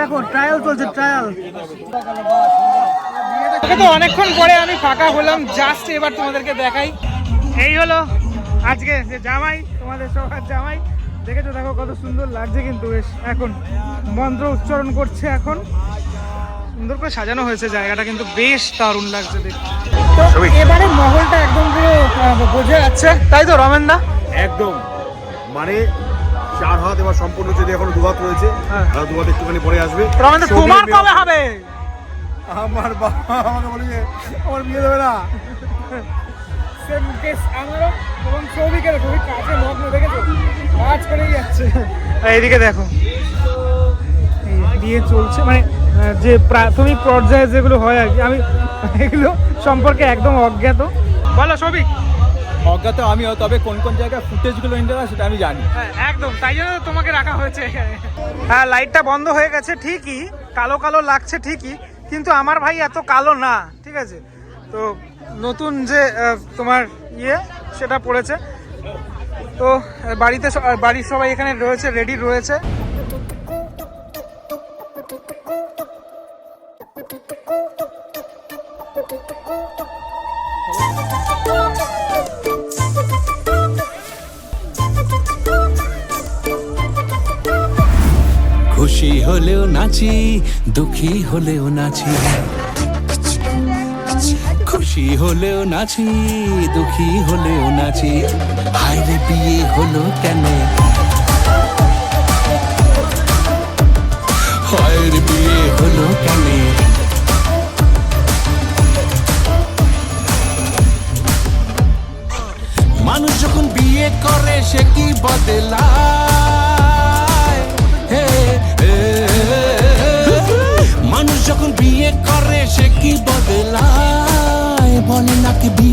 দেখো ট্রায়াল চলছে ট্রায়াল তো অনেকক্ষণ পরে আমি ফাঁকা হলাম জাস্ট এবার তোমাদেরকে দেখাই। এই হলো আজকে যে জামাই তোমাদের সবার জামাই। দেখেছ দেখো কত সুন্দর লাগছে কিন্তু বেশ এখন মন্ত্র উচ্চারণ করছে এখন। সুন্দর করে সাজানো হয়েছে জায়গাটা কিন্তু বেশ দারুণ লাগছে দেখতে। তো এবারে মহলটা একদম পুরো বোঝা যাচ্ছে। তাই তো রমেন দা একদম। মানে চার হাত এবার সম্পূর্ণ যদি এখন দু হাত রয়েছে হ্যাঁ। আর দু হাত একটুখানি পরে আসবে। তোমার কবে হবে? আমার বাবা আমাকে বলে যে আমার বিয়ে দেবে না। সে মুকেশ আমারও এবং সৌভিকের খুবই কাছে মগ্ন দেখেছ? কাজ করেই যাচ্ছে। এইদিকে দেখো। বিয়ে চলছে মানে যে প্রাথমিক পর্যায়ে যেগুলো হয় আর কি আমি এগুলো সম্পর্কে একদম অজ্ঞাত। বলো সৌভিক। অজ্ঞাত আমিও, তবে কোন কোন জায়গায় ফুটেজগুলো ইন্টার সেটা আমি জানি। হ্যাঁ একদম, তাই জন্য তোমাকে রাখা হয়েছে হ্যাঁ লাইটটা বন্ধ হয়ে গেছে ঠিকই, কালো কালো লাগছে ঠিকই, কিন্তু আমার ভাই এত কালো না, ঠিক আছে? তো নতুন যে তোমার ইয়ে সেটা পড়েছে। তো বাড়িতে বাড়ির সবাই এখানে রয়েছে রেডি রয়েছে। খুশি হলেও নাচি, দুঃখী হলেও নাচি। খুশি হলেও নাচি, দুঃখী হলেও নাচি। হায়রে বিয়ে হলো কেন? হায়রে বিয়ে হলো কেন? মানুষ যখন বিয়ে করে, সে কি বদলায়?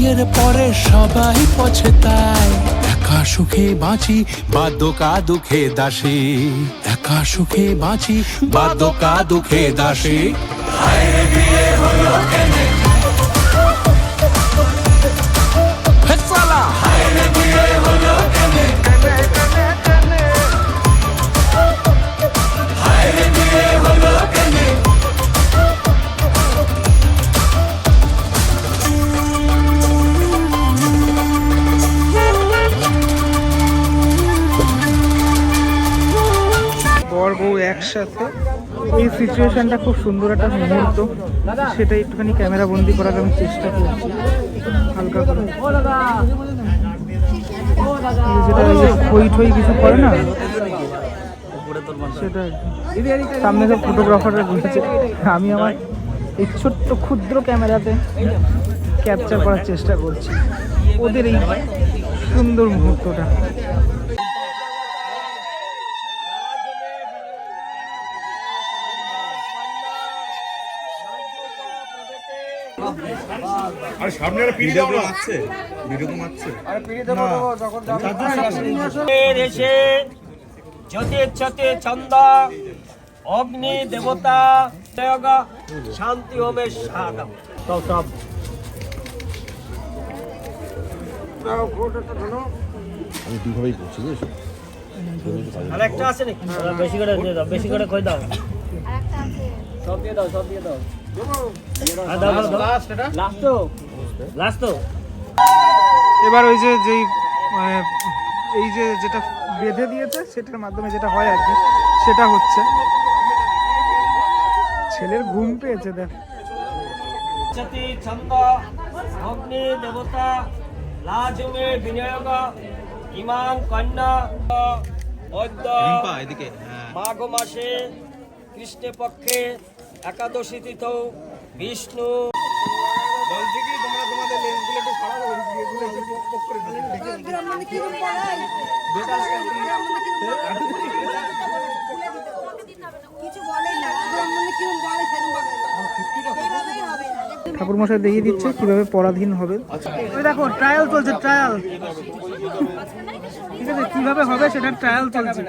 বিয়ের পরে সবাই পছে তাই। একা সুখে বাঁচি বা দোকা দুঃখে দাসে। একা সুখে বাঁচি বা দোকা দুঃখে দাসী। বিয়ে হলো একসাথে এই সিচুয়েশনটা খুব সুন্দর একটা মুহূর্ত। সেটা একটুখানি ক্যামেরা বন্দি করার আমি চেষ্টা করছি। হালকা করে। যেটা খই ঠই কিছু করে না সেটা সামনে সব ফটোগ্রাফাররা বসেছে আমি আমার এই ছোট্ট ক্ষুদ্র ক্যামেরাতে ক্যাপচার করার চেষ্টা করছি। ওদের এই সুন্দর মুহূর্তটা। আর সামনে একটা পিড়ি দাও না। আছে এসে যতে চতে ছন্দ অগ্নি দেবতা শান্তি হবে সাধম সব সব আমি দুভাবেই করছি আর একটা আছে নাকি? বেশি করে দিয়ে দাও বেশি করে কই দাও। সব দিয়ে দাও সব দিয়ে দাও। এবার ওই যে যেই মানে এই যে যেটা বেঁধে দিয়েছে সেটার মাধ্যমে যেটা হয় আর কি সেটা হচ্ছে। ছেলের ঘুম পেয়েছে দেখ। ছন্দ অগ্নি দেবতা লাজমে বিনিয়োগ ইমান কন্যা অদ্য মাঘ মাসে কৃষ্ণ পক্ষে একাদশী তিথ বিষ্ণু। বলছি কি তোমরা তোমাদের লেন্সগুলো একটু সরাও এগুলো একটু পক পক করে দিচ্ছি কিছু বলেই না ব্রাহ্মণে কিরম বলে সেরকম বলে সেইভাবেই হবে ঠাকুর মশাই দেখিয়ে দিচ্ছে কীভাবে পরাধীন হবে। ওই দেখো ট্রায়াল চলছে ট্রায়াল ঠিক আছে কীভাবে হবে সেটা ট্রায়াল চলছে।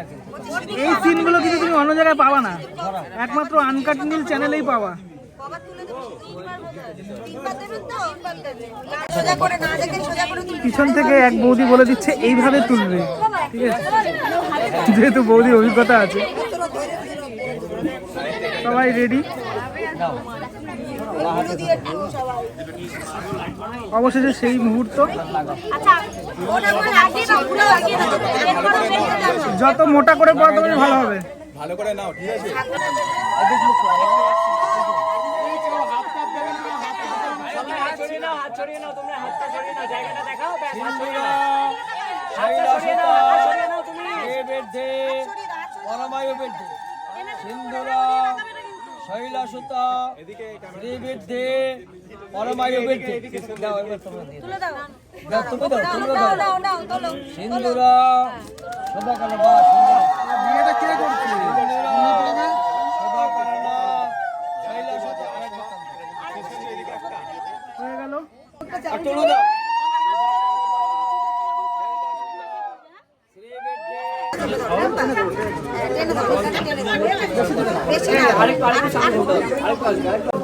এই সিনগুলো কিন্তু তুমি অন্য জায়গায় পাবা না। একমাত্র আনকাট নীল চ্যানেলেই তুলবেন। পিছন থেকে এক বৌদি বলে দিচ্ছে, এইভাবে তুলবে। ঠিক আছে? যেহেতু বৌদির অভিজ্ঞতা আছে। সবাই রেডি এগুলো দিয়ে একটু সবাই অবশেষে সেই মুহূর্ত আচ্ছা যত মোটা করে পড়াতে পারি ভালো হবে ভালো করে নাও ঠিক আছে সিন্ধুরা শৈলা সুতা শ্রীবৃদ্ধি পরমায়ু বৃদ্ধি তোমরা দিয়ে তুলে দাও। দাও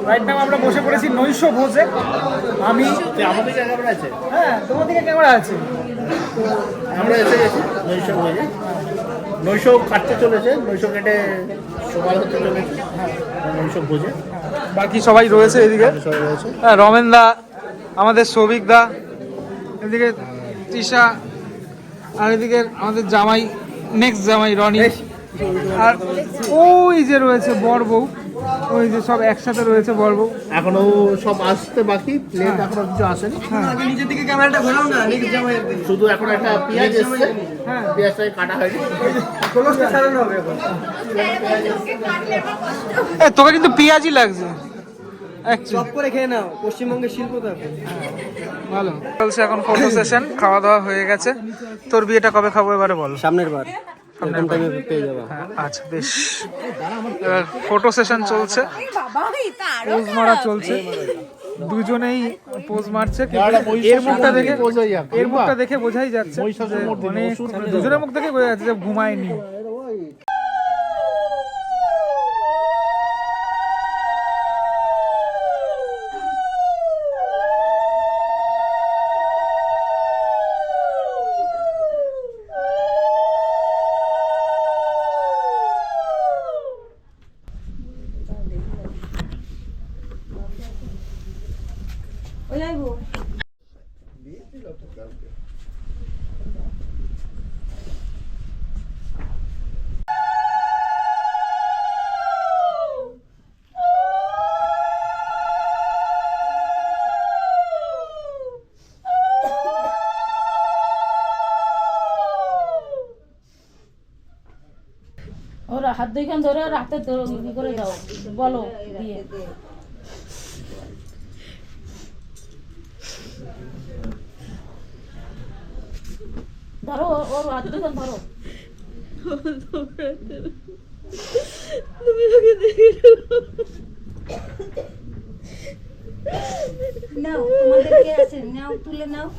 রাইট নাও আমরা বসে পড়েছি নৈশ ভোজে আমি আমাদের ক্যামেরা আছে হ্যাঁ তোমার দিকে ক্যামেরা আছে। আমরা এসে গেছি নৈশ হয়ে নৈশ কাটতে চলেছে নৈশ কেটে সকাল হতে চলেছে নৈশ বোঝে বাকি সবাই রয়েছে এদিকে? সবাই রয়েছে। হ্যাঁ রমেন দা আমাদের সৌভিক দা এদিকে তৃষা আর এদিকে আমাদের জামাই নেক্সট জামাই রনি। আর ওই যে রয়েছে বর বউ ওই যে সব একসাথে রয়েছে বর বউ। এখনও সব আসতে বাকি প্লেট এখনও কিছু আসেনি। নিজের দিকে ক্যামেরাটা ঘোরাও না শুধু এখন একটা পেঁয়াজ এসছে। পেঁয়াজটাকে কাটা হয়নি। কলসটা ছাড়ানো হবে এখন। এ তোকে কিন্তু পেঁয়াজি লাগছে। Actually, সব করে খেয়ে নাও পশ্চিমবঙ্গের শিল্প তো ভালো। চলছে এখন ফটো সেশন খাওয়া দাওয়া হয়ে গেছে। তোর বিয়েটা কবে খাব এবারে বল। সামনের বার। পেয়ে যাব। আচ্ছা বেশ। এবার ফটো সেশন চলছে। বাবা পোজ মারা চলছে। দুজনেই পোজ মারছে এর মুখটা দেখে এর মুখটা দেখে বোঝাই যাচ্ছে মানে দুজনের মুখ দেখে বোঝা যাচ্ছে যে ঘুমায়নি ওই যাইবো ওরা হাত দুইখান ধরে ই করে দাও? বলো দিয়ে। ধরো ওর- হাত দুইখান ধরো। নাও। তোমাদের কে আছে? নাও তুলে নাও।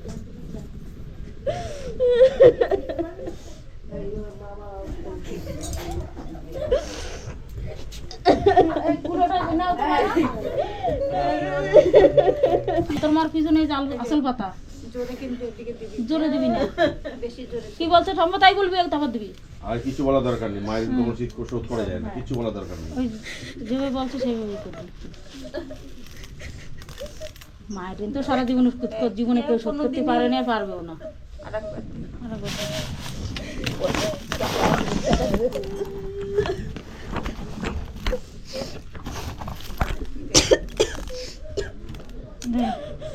এই আসল পাতা জোরে দিবি। না। কি বলছে? সম্মত তাই বলবি তারপর দিবি। আর কিছু বলা দরকার নেই। মায়ের কোনো শীত শোধ করা যায় না। কিছু বলা দরকার নেই। যেভাবে বলছে সেভাবেই করবি। মায়ের ঋণ তো সারা জীবন জীবনে কেউ শোধ করতে পারেনি আর পারবেও না। আরেকবার।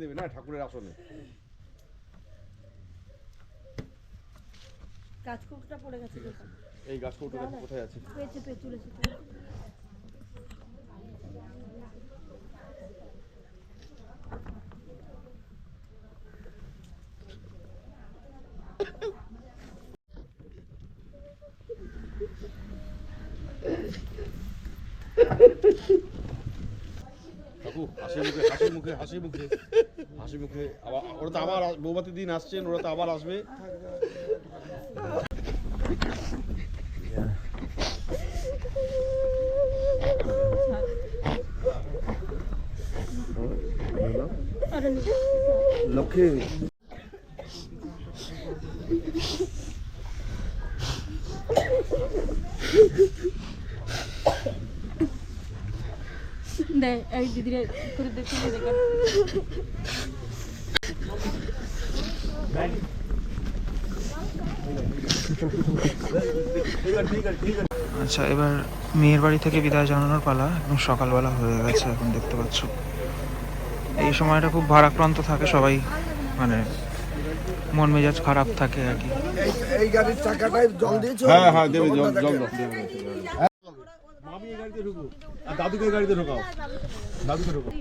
দেবে না ঠাকুরের আসনে? গেছে এই গাছকৌটো কোথায় আছে? কাকু হাসি মুখে হাসি মুখে হাসি মুখে হাসি মুখে। আবার ওরা তো আবার আস- দিন আসছেন ওরা তো আবার আসবে। দে এই দিদিরে করে দেখতে দেখা আচ্ছা এবার মেয়ের বাড়ি থেকে বিদায় জানানোর পালা একদম সকালবেলা হয়ে গেছে এখন দেখতে পাচ্ছ। এই সময়টা খুব ভারাক্রান্ত থাকে সবাই মানে মন মেজাজ খারাপ থাকে আর কি। হ্যাঁ হ্যাঁ দেবে জল জল মামি এই গাড়িতে ঢুকো আর দাদুকে গাড়িতে ঢোকাও। দাদুকে ঢোকাও।